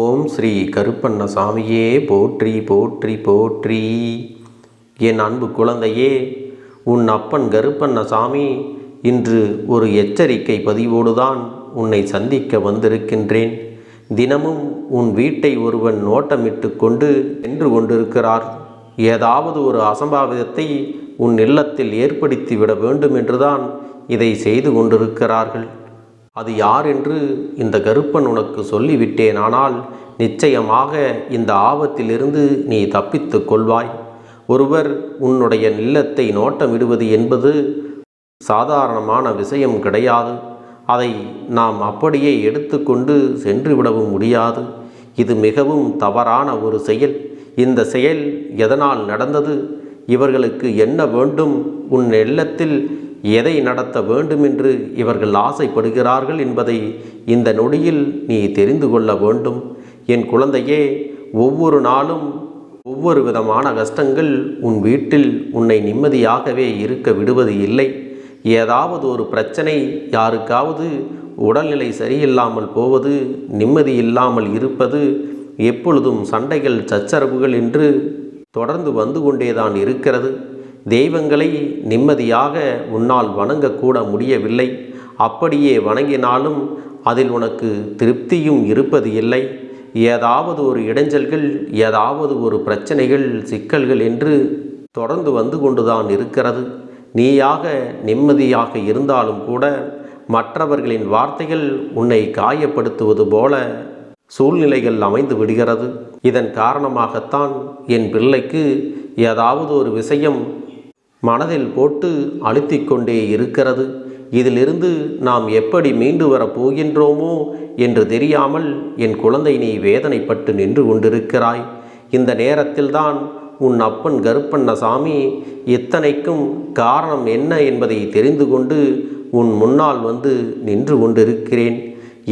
ஓம் ஸ்ரீ கருப்பண்ண சாமியே போற்றி போற்றி போற்றி. என் அன்பு குழந்தையே உன் அப்பன் கருப்பண்ணசாமி இன்று ஒரு எச்சரிக்கை பதிவோடுதான் உன்னை சந்திக்க வந்திருக்கின்றேன். தினமும் உன் வீட்டை ஒருவன் நோட்டமிட்டு கொண்டு சென்று கொண்டிருக்கிறார். ஏதாவது ஒரு அசம்பாவிதத்தை உன் இல்லத்தில் ஏற்படுத்திவிட வேண்டும் என்றுதான் இதை செய்து கொண்டிருக்கிறார்கள். அது யார் என்று இந்த கருப்பன் உனக்கு சொல்லிவிட்டேன். ஆனால் நிச்சயமாக இந்த ஆபத்திலிருந்து நீ தப்பித்துக் கொள்வாய். ஒருவர் உன்னுடைய நிலத்தை நோட்டமிடுவது என்பது சாதாரணமான விஷயம் கிடையாது. அதை நாம் அப்படியே எடுத்துக்கொண்டு சென்றுவிடவும் முடியாது. இது மிகவும் தவறான ஒரு செயல். இந்த செயல் எதனால் நடந்தது? இவர்களுக்கு என்ன வேண்டும்? உன் இல்லத்தில் எதை நடத்த வேண்டும் என்று இவர்கள் ஆசைப்படுகிறார்கள் என்பதை இந்த நொடியில் நீ தெரிந்து கொள்ள வேண்டும். என் குழந்தையே ஒவ்வொரு நாளும் ஒவ்வொரு விதமான கஷ்டங்கள் உன் வீட்டில் உன்னை நிம்மதியாகவே இருக்க விடுவது இல்லை. ஏதாவது ஒரு பிரச்சனை யாருக்காவது உடல்நிலை சரியில்லாமல் போவது நிம்மதி இல்லாமல் இருப்பது எப்பொழுதும் சண்டைகள் சச்சரவுகள் என்று தொடர்ந்து வந்து கொண்டேதான் இருக்கிறது. தெய்வங்களை நிம்மதியாக உன்னால் வணங்கக்கூட முடியவில்லை. அப்படியே வணங்கினாலும் அதில் உனக்கு திருப்தியும் இருப்பது இல்லை. ஏதாவது ஒரு இடைஞ்சல்கள் ஏதாவது ஒரு பிரச்சனைகள் சிக்கல்கள் என்று தொடர்ந்து வந்து கொண்டுதான் இருக்கிறது. நீயாக நிம்மதியாக இருந்தாலும் கூட மற்றவர்களின் வார்த்தைகள் உன்னை காயப்படுத்துவது போல சூழ்நிலைகள் அமைந்து விடுகிறது. இதன் காரணமாகத்தான் என் பிள்ளைக்கு ஏதாவது ஒரு விஷயம் மனதில் போட்டு அழுத்திக் கொண்டே இருக்கிறது. இதிலிருந்து நாம் எப்படி மீண்டு வரப் போகின்றோமோ என்று தெரியாமல் என் குழந்தை நீ வேதனைப்பட்டு நின்று கொண்டிருக்கிறாய். இந்த நேரத்தில்தான் உன் அப்பன் கருப்பண்ணசாமி இத்தனைக்கும் காரணம் என்ன என்பதை தெரிந்து கொண்டு உன் முன்னால் வந்து நின்று கொண்டிருக்கிறேன்.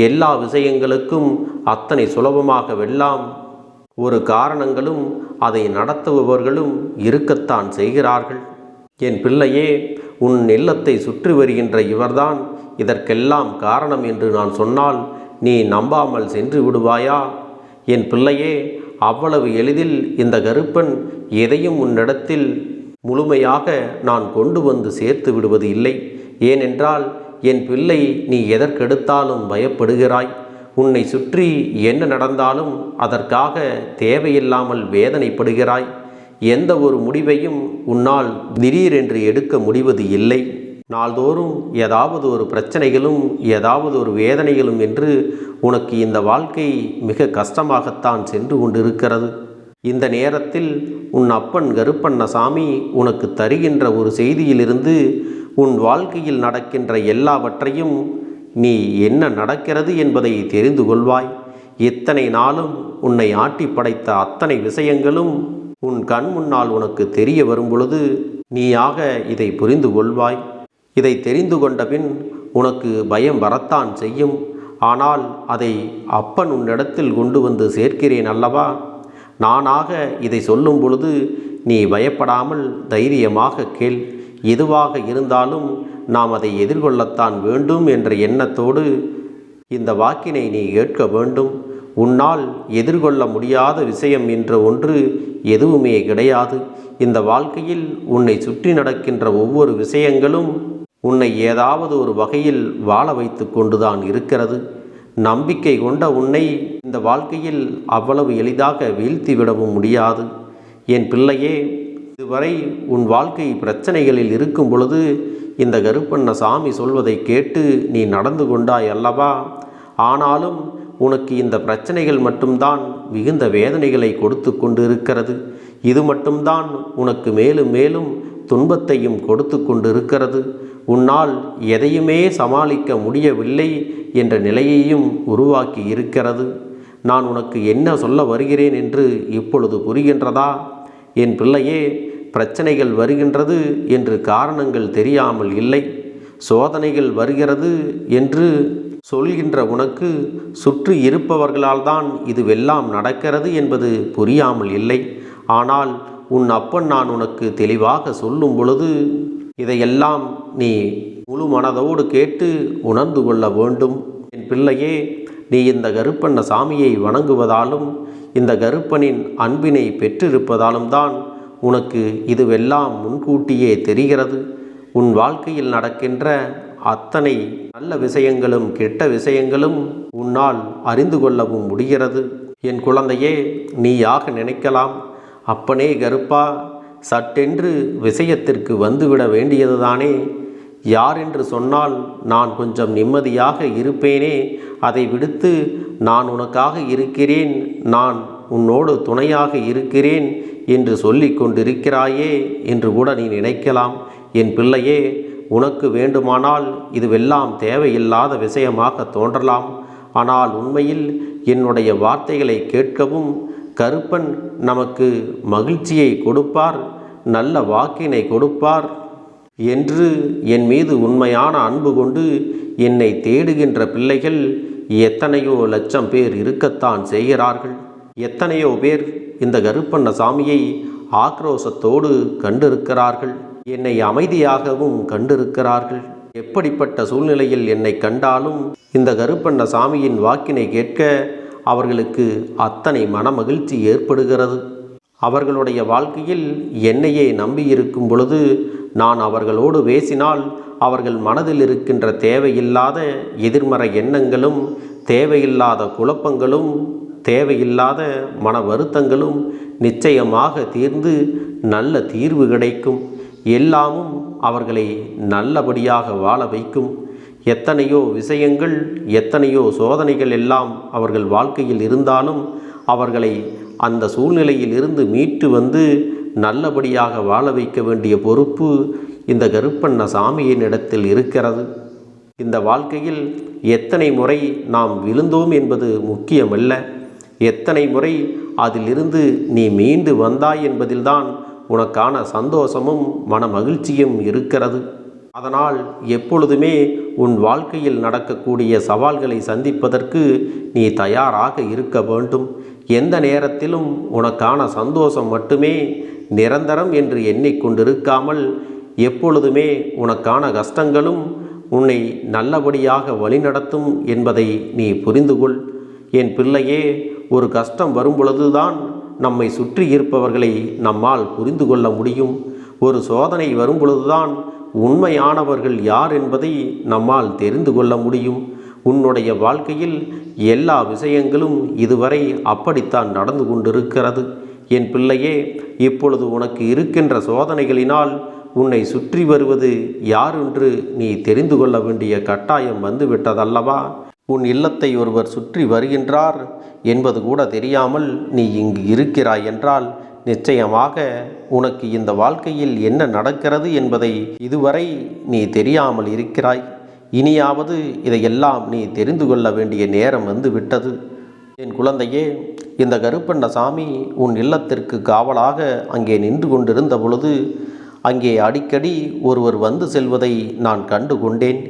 எல்லா விஷயங்களுக்கும் அத்தனை சுலபமாக வெல்லாம். ஒரு காரணங்களும் அதை நடத்துபவர்களும் இருக்கத்தான் செய்கிறார்கள். என் பிள்ளையே உன் இல்லத்தை சுற்றி வருகின்ற இவர்தான். இதற்கெல்லாம் காரணம் என்று நான் சொன்னால் நீ நம்பாமல் சென்று விடுவாயா? என் பிள்ளையே அவ்வளவு எளிதில் இந்த கருப்பன் எதையும் உன்னிடத்தில் முழுமையாக நான் கொண்டு வந்து சேர்த்து விடுவது இல்லை. ஏனென்றால் என் பிள்ளை நீ எதற்கெடுத்தாலும் பயப்படுகிறாய். உன்னை சுற்றி என்ன நடந்தாலும் அதற்காக தேவையில்லாமல் வேதனைப்படுகிறாய். எந்த ஒரு முடிவையும் உன்னால் திடீரென்று எடுக்க முடிவது இல்லை. நாள்தோறும் ஏதாவது ஒரு பிரச்சனைகளும் ஏதாவது ஒரு வேதனைகளும் என்று உனக்கு இந்த வாழ்க்கை மிக கஷ்டமாகத்தான் சென்று கொண்டிருக்கிறது. இந்த நேரத்தில் உன் அப்பன் கருப்பண்ணசாமி உனக்கு தருகின்ற ஒரு செய்தியிலிருந்து உன் வாழ்க்கையில் நடக்கின்ற எல்லாவற்றையும் நீ என்ன நடக்கிறது என்பதை தெரிந்து கொள்வாய். இத்தனை நாளும் உன்னை ஆட்டி படைத்த அத்தனை விஷயங்களும் உன் கண் முன்னால் உனக்கு தெரிய வரும் பொழுது நீயாக இதை புரிந்து கொள்வாய். இதை தெரிந்து கொண்ட பின் உனக்கு பயம் வரத்தான் செய்யும். ஆனால் அதை அப்பன் உன்னிடத்தில் கொண்டு வந்து சேர்க்கிறேன் அல்லவா? நானாக இதை சொல்லும் பொழுது நீ பயப்படாமல் தைரியமாக கேள். எதுவாக இருந்தாலும் நாம் அதை எதிர்கொள்ளத்தான் வேண்டும் என்ற எண்ணத்தோடு இந்த வாக்கினை நீ கேட்க வேண்டும். உன்னால் எதிர்கொள்ள முடியாத விஷயம் என்ற ஒன்று எதுவுமே கிடையாது. இந்த வாழ்க்கையில் உன்னை சுற்றி நடக்கின்ற ஒவ்வொரு விஷயங்களும் உன்னை ஏதாவது ஒரு வகையில் வாழ வைத்து கொண்டுதான் இருக்கிறது. நம்பிக்கை கொண்ட உன்னை இந்த வாழ்க்கையில் அவ்வளவு எளிதாக வீழ்த்திவிடவும் முடியாது. என் பிள்ளையே இதுவரை உன் வாழ்க்கை பிரச்சனைகளில் இருக்கும் பொழுது இந்த கருப்பண்ண சாமி சொல்வதை கேட்டு நீ நடந்து கொண்டாய் அல்லவா? ஆனாலும் உனக்கு இந்த பிரச்சனைகள் மட்டும்தான் மிகுந்த வேதனைகளை கொடுத்து கொண்டு இருக்கிறது இது மட்டும்தான் உனக்கு மேலும் மேலும் துன்பத்தையும் கொடுத்து கொண்டு இருக்கிறது உன்னால் எதையுமே சமாளிக்க முடியவில்லை என்ற நிலையையும் உருவாக்கி இருக்கிறது. நான் உனக்கு என்ன சொல்ல வருகிறேன் என்று இப்பொழுது புரிகின்றதா? என் பிள்ளையே பிரச்சனைகள் வருகின்றது என்று காரணங்கள் தெரியாமல் இல்லை. சோதனைகள் வருகிறது என்று சொல்கின்ற உனக்கு சுற்றி இருப்பவர்களால் தான் இதுவெல்லாம் நடக்கிறது என்பது புரியாமல் இல்லை. ஆனால் உன் அப்பன் நான் உனக்கு தெளிவாக சொல்லும் பொழுது இதையெல்லாம் நீ முழு மனதோடு கேட்டு உணர்ந்து கொள்ள வேண்டும். என் பிள்ளையே நீ இந்த கருப்பண்ண சாமியை வணங்குவதாலும் இந்த கருப்பனின் அன்பினை பெற்றிருப்பதாலும் தான் உனக்கு இதுவெல்லாம் முன்கூட்டியே தெரிகிறது. உன் வாழ்க்கையில் நடக்கின்ற அத்தனை நல்ல விஷயங்களும் கெட்ட விஷயங்களும் உன்னால் அறிந்து கொள்ளவும் முடிகிறது. என் குழந்தையே நீயாக நினைக்கலாம். அப்பனே கருப்பா சட்டென்று விஷயத்திற்கு வந்துவிட வேண்டியதுதானே. யார் என்று சொன்னால் நான் கொஞ்சம் நிம்மதியாக இருப்பேனே. அதை விடுத்து நான் உனக்காக இருக்கிறேன். நான் உன்னோடு துணையாக இருக்கிறேன் என்று சொல்லிக் கொண்டிருக்கிறாயே என்று கூட நீ நினைக்கலாம். என் பிள்ளையே உனக்கு வேண்டுமானால் இதுவெல்லாம் தேவையில்லாத விஷயமாக தோன்றலாம். ஆனால் உண்மையில் என்னுடைய வார்த்தைகளை கேட்கவும் கருப்பன் நமக்கு மகிழ்ச்சியை கொடுப்பார் நல்ல வாக்கினை கொடுப்பார் என்று என் மீது உண்மையான அன்பு கொண்டு என்னை தேடுகின்ற பிள்ளைகள் எத்தனையோ லட்சம் பேர் இருக்கத்தான் செய்கிறார்கள். எத்தனையோ பேர் இந்த கருப்பண்ண சாமியை ஆக்ரோஷத்தோடு கண்டிருக்கிறார்கள். என்னை அமைதியாகவும் கண்டிருக்கிறார்கள். எப்படிப்பட்ட சூழ்நிலையில் என்னை கண்டாலும் இந்த கருப்பண்ண சாமியின் வாக்கினை கேட்க அவர்களுக்கு அத்தனை மனமகிழ்ச்சி ஏற்படுகிறது. அவர்களுடைய வாழ்க்கையில் என்னையே நம்பியிருக்கும் பொழுது நான் அவர்களோடு பேசினால் அவர்கள் மனதில் இருக்கின்ற தேவையில்லாத எதிர்மறை எண்ணங்களும் தேவையில்லாத குழப்பங்களும் தேவையில்லாத மன வருத்தங்களும் நிச்சயமாக தீர்ந்து நல்ல தீர்வு கிடைக்கும். எல்லாமும் அவர்களை நல்லபடியாக வாழ வைக்கும். எத்தனையோ விஷயங்கள் எத்தனையோ சோதனைகள் எல்லாம் அவர்கள் வாழ்க்கையில் இருந்தாலும் அவர்களை அந்த சூழ்நிலையில் இருந்து மீட்டு வந்து நல்லபடியாக வாழ வைக்க வேண்டிய பொறுப்பு இந்த கருப்பண்ண சாமியின் இடத்தில் இருக்கிறது. இந்த வாழ்க்கையில் எத்தனை முறை நாம் விழுந்தோம் என்பது முக்கியமல்ல. எத்தனை முறை அதிலிருந்து நீ மீண்டு வந்தாய் என்பதில்தான் உனக்கான சந்தோஷமும் மன மகிழ்ச்சியும் இருக்கிறது. அதனால் எப்பொழுதுமே உன் வாழ்க்கையில் நடக்கக்கூடிய சவால்களை சந்திப்பதற்கு நீ தயாராக இருக்க வேண்டும். எந்த நேரத்திலும் உனக்கான சந்தோஷம் மட்டுமே நிரந்தரம் என்று எண்ணிக்கொண்டிருக்காமல் எப்பொழுதுமே உனக்கான கஷ்டங்களும் உன்னை நல்லபடியாக வழிநடத்தும் என்பதை நீ புரிந்துகொள். என் பிள்ளையே ஒரு கஷ்டம் வரும்பொழுதுதான் நம்மை சுற்றி இருப்பவர்களை நம்மால் புரிந்து கொள்ள முடியும். ஒரு சோதனை வரும்பொழுதுதான் உண்மையானவர்கள் யார் என்பதை நம்மால் தெரிந்து கொள்ள முடியும். உன்னுடைய வாழ்க்கையில் எல்லா விஷயங்களும் இதுவரை அப்படித்தான் நடந்து கொண்டிருக்கிறது. என் பிள்ளையே இப்பொழுது உனக்கு இருக்கின்ற சோதனைகளினால் உன்னை சுற்றி வருவது யார் என்று நீ தெரிந்து கொள்ள வேண்டிய கட்டாயம் வந்துவிட்டதல்லவா? உன் இல்லத்தை ஒருவர் சுற்றி வருகின்றார் என்பது கூட தெரியாமல் நீ இங்கு இருக்கிறாய் என்றால் நிச்சயமாக உனக்கு இந்த வாழ்க்கையில் என்ன நடக்கிறது என்பதை இதுவரை நீ தெரியாமல் இருக்கிறாய். இனியாவது இதையெல்லாம் நீ தெரிந்து கொள்ள வேண்டிய நேரம் வந்து விட்டது என் குழந்தையே இந்த கருப்பண்ண சாமி உன் இல்லத்திற்கு காவலாக அங்கே நின்று கொண்டிருந்த பொழுது அங்கே அடிக்கடி ஒருவர் வந்து செல்வதை நான் கண்டு கொண்டேன்.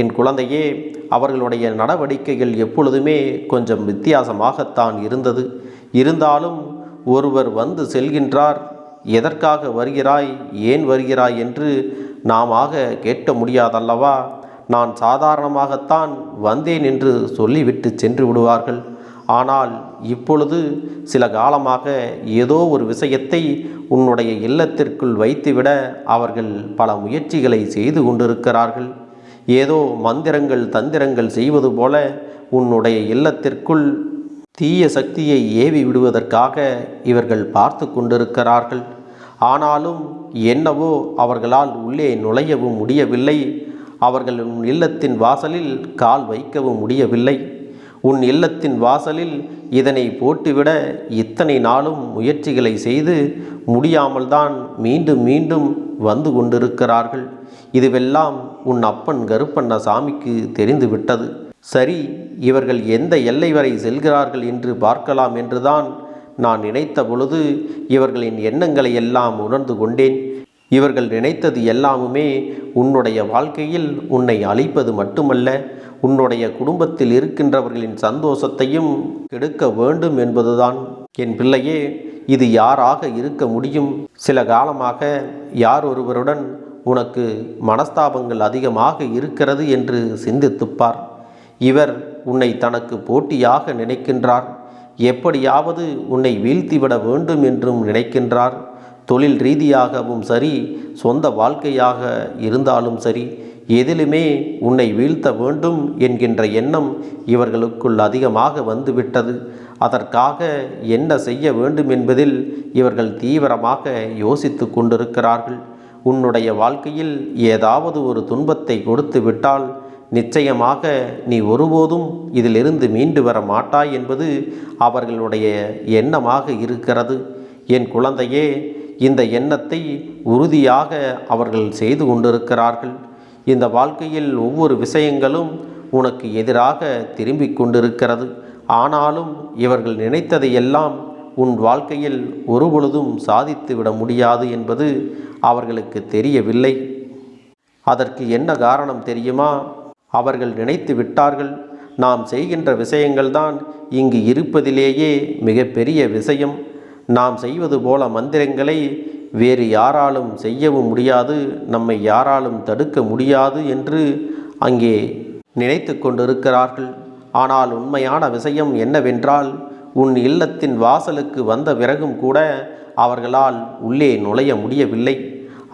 என் குழந்தையே அவர்களுடைய நடவடிக்கைகள் எப்பொழுதுமே கொஞ்சம் வித்தியாசமாகத்தான் இருந்தது. இருந்தாலும் ஒருவர் வந்து செல்கின்றார் எதற்காக வருகிறாய்? ஏன் வருகிறாய்? என்று நாமாக கேட்க முடியாதல்லவா? நான் சாதாரணமாகத்தான் வந்தேன் என்று சொல்லிவிட்டு சென்று விடுவார்கள். ஆனால் இப்பொழுது சில காலமாக ஏதோ ஒரு விஷயத்தை உன்னுடைய இல்லத்திற்குள் வைத்துவிட அவர்கள் பல முயற்சிகளை செய்து கொண்டிருக்கிறார்கள். ஏதோ மந்திரங்கள் தந்திரங்கள் செய்வது போல உன்னுடைய இல்லத்திற்குள் தீய சக்தியை ஏவி விடுவதற்காக இவர்கள் பார்த்து கொண்டிருக்கிறார்கள். ஆனாலும் என்னவோ அவர்களால் உள்ளே நுழையவும் முடியவில்லை. அவர்கள் உன் இல்லத்தின் வாசலில் கால் வைக்கவும் முடியவில்லை. உன் இல்லத்தின் வாசலில் இதனை போட்டுவிட இத்தனை நாளும் முயற்சிகளை செய்து முடியாமல்தான் மீண்டும் மீண்டும் வந்து கொண்டிருக்கிறார்கள். இதுவெல்லாம் உன் அப்பன் கருப்பண்ண சாமிக்கு தெரிந்துவிட்டது சரி இவர்கள் எந்த எல்லை வரை செல்கிறார்கள் என்று பார்க்கலாம் என்றுதான் நான் நினைத்த பொழுது இவர்களின் எண்ணங்களை எல்லாம் உணர்ந்து கொண்டேன். இவர்கள் நினைத்தது எல்லாமுமே உன்னுடைய வாழ்க்கையில் உன்னை அழிப்பது மட்டுமல்ல உன்னுடைய குடும்பத்தில் இருக்கின்றவர்களின் சந்தோஷத்தையும் கெடுக்க வேண்டும் என்பதுதான். என் பிள்ளையே இது யாராக இருக்க முடியும்? சில காலமாக யார் ஒருவருடன் உனக்கு மனஸ்தாபங்கள் அதிகமாக இருக்கிறது என்று சிந்தித்துப்பார். இவர் உன்னை தனக்கு போட்டியாக நினைக்கின்றார். எப்படியாவது உன்னை வீழ்த்திவிட வேண்டும் என்றும் நினைக்கின்றார். தொழில் ரீதியாகவும் சரி சொந்த வாழ்க்கையாக இருந்தாலும் சரி எதிலுமே உன்னை வீழ்த்த வேண்டும் என்கின்ற எண்ணம் இவர்களுக்குள் அதிகமாக வந்துவிட்டது. அதற்காக என்ன செய்ய வேண்டும் என்பதில் இவர்கள் தீவிரமாக யோசித்து கொண்டிருக்கிறார்கள். உன்னுடைய வாழ்க்கையில் ஏதாவது ஒரு துன்பத்தை கொடுத்து விட்டால் நிச்சயமாக நீ ஒருபோதும் இதிலிருந்து மீண்டு வர மாட்டாய் என்பது அவர்களுடைய எண்ணமாக இருக்கிறது. என் குழந்தையே இந்த எண்ணத்தை உறுதியாக அவர்கள் செய்து கொண்டிருக்கிறார்கள். இந்த வாழ்க்கையில் ஒவ்வொரு விஷயங்களும் உனக்கு எதிராக திரும்பிக் கொண்டிருக்கிறது. ஆனாலும் இவர்கள் நினைத்ததை எல்லாம் உன் வாழ்க்கையில் ஒருபொழுதும் சாதித்து விட முடியாது என்பது அவர்களுக்கு தெரியவில்லை. அதற்கு என்ன காரணம் தெரியுமா? அவர்கள் நினைத்து விட்டார்கள். நாம் செய்கின்ற விஷயங்கள்தான் இங்கு இருப்பதிலேயே மிகப்பெரிய விஷயம். நாம் செய்வது போல மந்திரங்களை வேறு யாராலும் செய்யவும் முடியாது நம்மை யாராலும் தடுக்க முடியாது என்று அங்கே நினைத்து கொண்டிருக்கிறார்கள். ஆனால் உண்மையான விஷயம் என்னவென்றால் உன் இல்லத்தின் வாசலுக்கு வந்த பிறகும் கூட அவர்களால் உள்ளே நுழைய முடியவில்லை.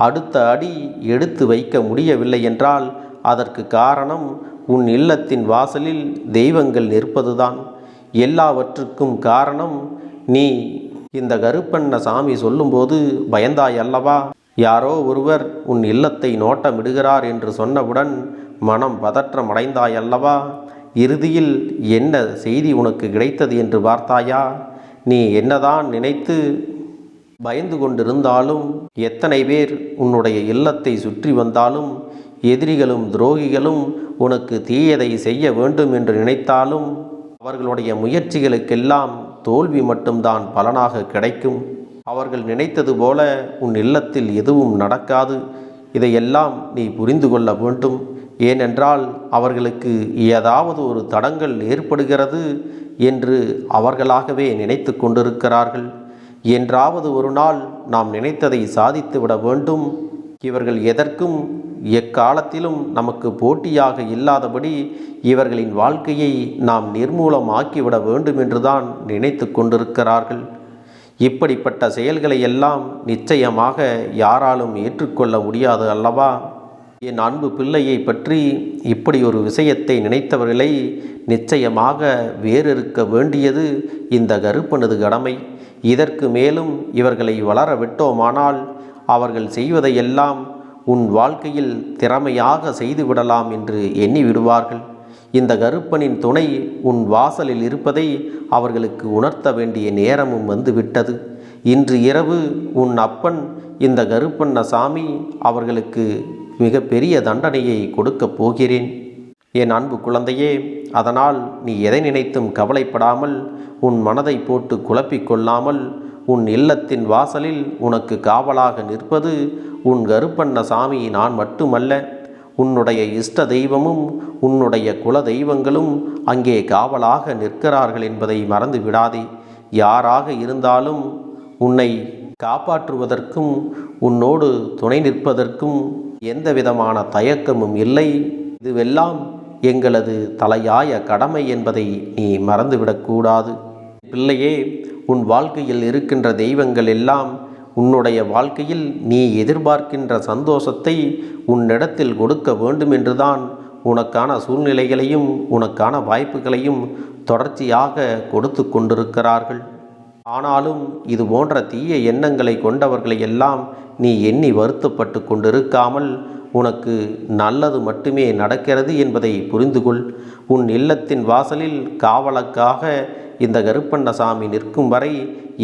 அடுத்த அடி எடுத்து வைக்க முடியவில்லை என்றால் அதற்கு காரணம் உன் இல்லத்தின் வாசலில் தெய்வங்கள் நிற்பதுதான். எல்லாவற்றுக்கும் காரணம் நீ இந்த கருப்பண்ண சாமி சொல்லும்போது பயந்தாய் அல்லவா? யாரோ ஒருவர் உன் இல்லத்தை நோட்டமிடுகிறார் என்று சொன்னவுடன் மனம் பதற்றமடைந்தாயல்லவா அல்லவா? இறுதியில் என்ன செய்தி உனக்கு கிடைத்தது என்று பார்த்தாயா? நீ என்னதான் நினைத்து பயந்து கொண்டிருந்தாலும் எத்தனை பேர் உன்னுடைய இல்லத்தை சுற்றி வந்தாலும் எதிரிகளும் துரோகிகளும் உனக்கு தீயதை செய்ய வேண்டும் என்று நினைத்தாலும் அவர்களுடைய முயற்சிகளுக்கெல்லாம் தோல்வி மட்டும்தான் பலனாக கிடைக்கும். அவர்கள் நினைத்தது போல உன் இல்லத்தில் எதுவும் நடக்காது. இதையெல்லாம் நீ புரிந்து கொள்ள வேண்டும். ஏனென்றால் அவர்களுக்கு ஏதாவது ஒரு தடங்கள் ஏற்படுகிறது என்று அவர்களாகவே நினைத்து கொண்டிருக்கிறார்கள். என்றாவது ஒரு நாள் நாம் நினைத்ததை சாதித்து விட வேண்டும். இவர்கள் எதற்கும் எக்காலத்திலும் நமக்கு போட்டியாக இல்லாதபடி இவர்களின் வாழ்க்கையை நாம் நிர்மூலமாக்கிவிட வேண்டும் என்றுதான் நினைத்து கொண்டிருக்கிறார்கள். இப்படிப்பட்ட செயல்களை எல்லாம் நிச்சயமாக யாராலும் ஏற்றுக்கொள்ள முடியாது அல்லவா? என் அன்பு பிள்ளையை பற்றி இப்படி ஒரு விஷயத்தை நினைத்தவர்களை நிச்சயமாக வேறிருக்க வேண்டியது இந்த கருப்பனது கடமை. இதற்கு மேலும் இவர்களை வளர விட்டோமானால் அவர்கள் செய்வதையெல்லாம் உன் வாழ்க்கையில் திறமையாக செய்துவிடலாம் என்று எண்ணி விடுவார்கள் இந்த கருப்பனின் துணை உன் வாசலில் இருப்பதை அவர்களுக்கு உணர்த்த வேண்டிய நேரமும் வந்துவிட்டது. இன்று இரவு உன் அப்பன் இந்த கருப்பண்ண சாமி அவர்களுக்கு மிக பெரிய தண்டனையை கொடுக்கப் போகிறேன். என் அன்பு குழந்தையே அதனால் நீ எதை நினைத்தும் கவலைப்படாமல் உன் மனதை போட்டு குழப்பிக்கொள்ளாமல் உன் இல்லத்தின் வாசலில் உனக்கு காவலாக நிற்பது உன் கருப்பண்ண சாமி நான் மட்டுமல்ல. உன்னுடைய இஷ்ட தெய்வமும் உன்னுடைய குல தெய்வங்களும் அங்கே காவலாக நிற்கிறார்கள் என்பதை மறந்து விடாதே. யாராக இருந்தாலும் உன்னை காப்பாற்றுவதற்கும் உன்னோடு துணை நிற்பதற்கும் எந்த விதமான தயக்கமும் இல்லை. இதுவெல்லாம் எங்களது தலையாய கடமை என்பதை நீ மறந்துவிடக்கூடாது பிள்ளையே உன் வாழ்க்கையில் இருக்கின்ற தெய்வங்கள் எல்லாம் உன்னுடைய வாழ்க்கையில் நீ எதிர்பார்க்கின்ற சந்தோஷத்தை உன்னிடத்தில் கொடுக்க வேண்டும் என்றுதான் உனக்கான சூழ்நிலைகளையும் உனக்கான வாய்ப்புகளையும் தொடர்ச்சியாக கொடுத்து கொண்டிருக்கிறார்கள். ஆனாலும் இது போன்ற தீய எண்ணங்களை கொண்டவர்களை எல்லாம் நீ எண்ணி வருத்தப்பட்டு கொண்டிருக்காமல் உனக்கு நல்லது மட்டுமே நடக்கிறது என்பதை புரிந்து கொள் உன் இல்லத்தின் வாசலில் காவலுக்காக இந்த கருப்பண்ணசாமி நிற்கும் வரை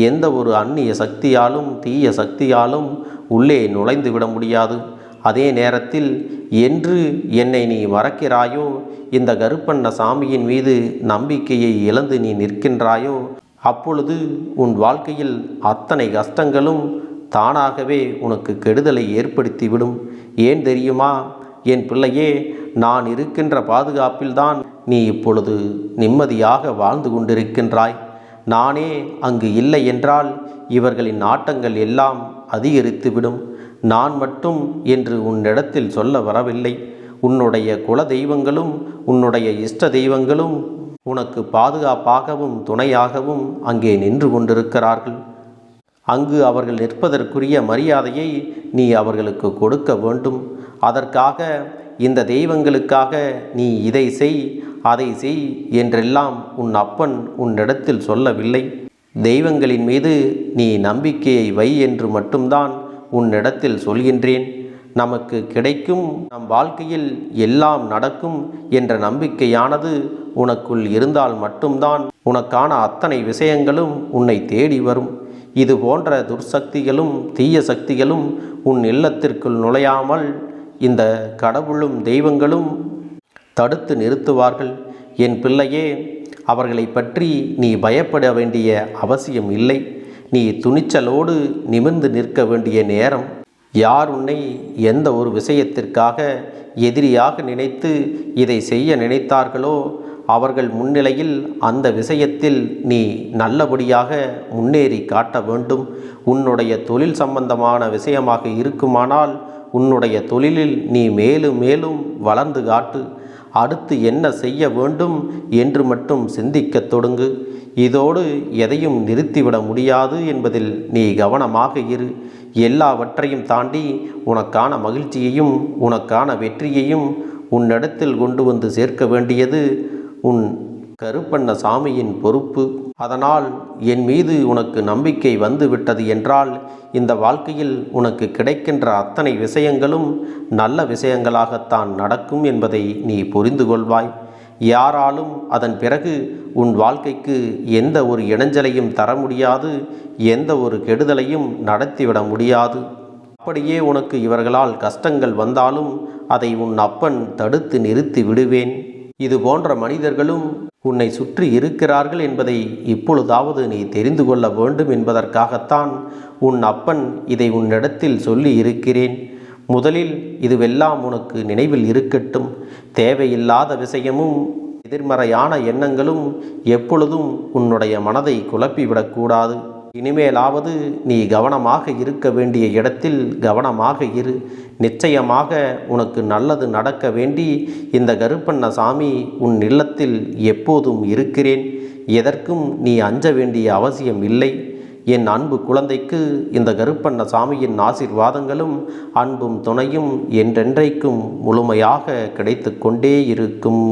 எந்த ஒரு அந்நிய சக்தியாலும் தீய சக்தியாலும் உள்ளே நுழைந்து விட முடியாது. அதே நேரத்தில் என்று என்னை நீ மறக்கிறாயோ? இந்த கருப்பண்ண சாமியின் மீது நம்பிக்கையை இழந்து நீ நிற்கின்றாயோ? அப்பொழுது உன் வாழ்க்கையில் அத்தனை கஷ்டங்களும் தானாகவே உனக்கு கெடுதலை ஏற்படுத்திவிடும். ஏன் தெரியுமா? என் பிள்ளையே நான் இருக்கின்ற பாதுகாப்பில்தான் நீ இப்பொழுது நிம்மதியாக வாழ்ந்து கொண்டிருக்கின்றாய். நானே அங்கு இல்லை என்றால் இவர்களின் ஆட்டங்கள் எல்லாம் அதிகரித்துவிடும். நான் மட்டும் என்று உன்னிடத்தில் சொல்ல வரவில்லை. உன்னுடைய குல தெய்வங்களும் உன்னுடைய இஷ்ட தெய்வங்களும் உனக்கு பாதுகாப்பாகவும் துணையாகவும் அங்கே நின்று கொண்டிருக்கிறார்கள். அங்கு அவர்கள் நிற்பதற்குரிய மரியாதையை நீ அவர்களுக்கு கொடுக்க வேண்டும். அதற்காக இந்த தெய்வங்களுக்காக நீ இதை செய் அதை செய் என்றெல்லாம் உன் அப்பன் உன்னிடத்தில் சொல்லவில்லை. தெய்வங்களின் மீது நீ நம்பிக்கையை வை என்று மட்டும்தான் உன்னிடத்தில் சொல்கின்றேன். நமக்கு கிடைக்கும் நம் வாழ்க்கையில் எல்லாம் நடக்கும் என்ற நம்பிக்கையானது உனக்குள் இருந்தால் மட்டும்தான் உனக்கான அத்தனை விஷயங்களும் உன்னை தேடி வரும். இது போன்ற துர்சக்திகளும் தீய சக்திகளும் உன் இல்லத்திற்குள் நுழையாமல் இந்த கடவுளும் தெய்வங்களும் தடுத்து நிறுத்துவார்கள். என் பிள்ளையே அவர்களை பற்றி நீ பயப்பட வேண்டிய அவசியம் இல்லை. நீ துணிச்சலோடு நிமிர்ந்து நிற்க வேண்டிய நேரம். யார் உன்னை எந்த ஒரு விஷயத்திற்காக எதிரியாக நினைத்து இதை செய்ய நினைத்தார்களோ அவர்கள் முன்னிலையில் அந்த விஷயத்தில் நீ நல்லபடியாக முன்னேறி காட்ட வேண்டும். உன்னுடைய தொழில் சம்பந்தமான விஷயமாக இருக்குமானால் உன்னுடைய தொழிலில் நீ மேலும் மேலும் வளர்ந்து காட்டு. அடுத்து என்ன செய்ய வேண்டும் என்று மட்டும் சிந்திக்கத் தொடங்கு. இதோடு எதையும் நிறுத்திவிட முடியாது என்பதில் நீ கவனமாக இரு. எல்லாவற்றையும் தாண்டி உனக்கான மகிழ்ச்சியையும் உனக்கான வெற்றியையும் உன்னிடத்தில் கொண்டு வந்து சேர்க்க வேண்டியது உன் கருப்பண்ண சாமியின் பொறுப்பு. அதனால் என் மீது உனக்கு நம்பிக்கை வந்து விட்டது என்றால் இந்த வாழ்க்கையில் உனக்கு கிடைக்கின்ற அத்தனை விஷயங்களும் நல்ல விஷயங்களாகத்தான் நடக்கும் என்பதை நீ புரிந்து கொள்வாய். யாராலும் அதன் பிறகு உன் வாழ்க்கைக்கு எந்த ஒரு இணைஞ்சலையும் தர முடியாது எந்த ஒரு கெடுதலையும் நடத்திவிட முடியாது. அப்படியே உனக்கு இவர்களால் கஷ்டங்கள் வந்தாலும் அதை உன் அப்பன் தடுத்து நிறுத்தி விடுவேன். இது போன்ற மனிதர்களும் உன்னை சுற்றி இருக்கிறார்கள் என்பதை இப்பொழுதாவது நீ தெரிந்து கொள்ள வேண்டும் என்பதற்காகத்தான் உன் அப்பன் இதை உன்னிடத்தில் சொல்லி இருக்கிறேன். முதலில் இதுவெல்லாம் உனக்கு நினைவில் இருக்கட்டும். தேவையில்லாத விஷயமும் எதிர்மறையான எண்ணங்களும் எப்பொழுதும் உன்னுடைய மனதை குழப்பிவிடக்கூடாது. இனிமேலாவது நீ கவனமாக இருக்க வேண்டிய இடத்தில் கவனமாக இரு. நிச்சயமாக உனக்கு நல்லது நடக்க வேண்டி இந்த கருப்பண்ண சாமி உன் இல்லத்தில் எப்போதும் இருக்கிறேன். எதற்கும் நீ அஞ்ச வேண்டிய அவசியம் இல்லை. என் அன்பு குழந்தைக்கு இந்த கருப்பண்ண சாமியின் ஆசிர்வாதங்களும் அன்பும் துணையும் என்றென்றைக்கும் முழுமையாக கிடைத்து கொண்டே இருக்கும்.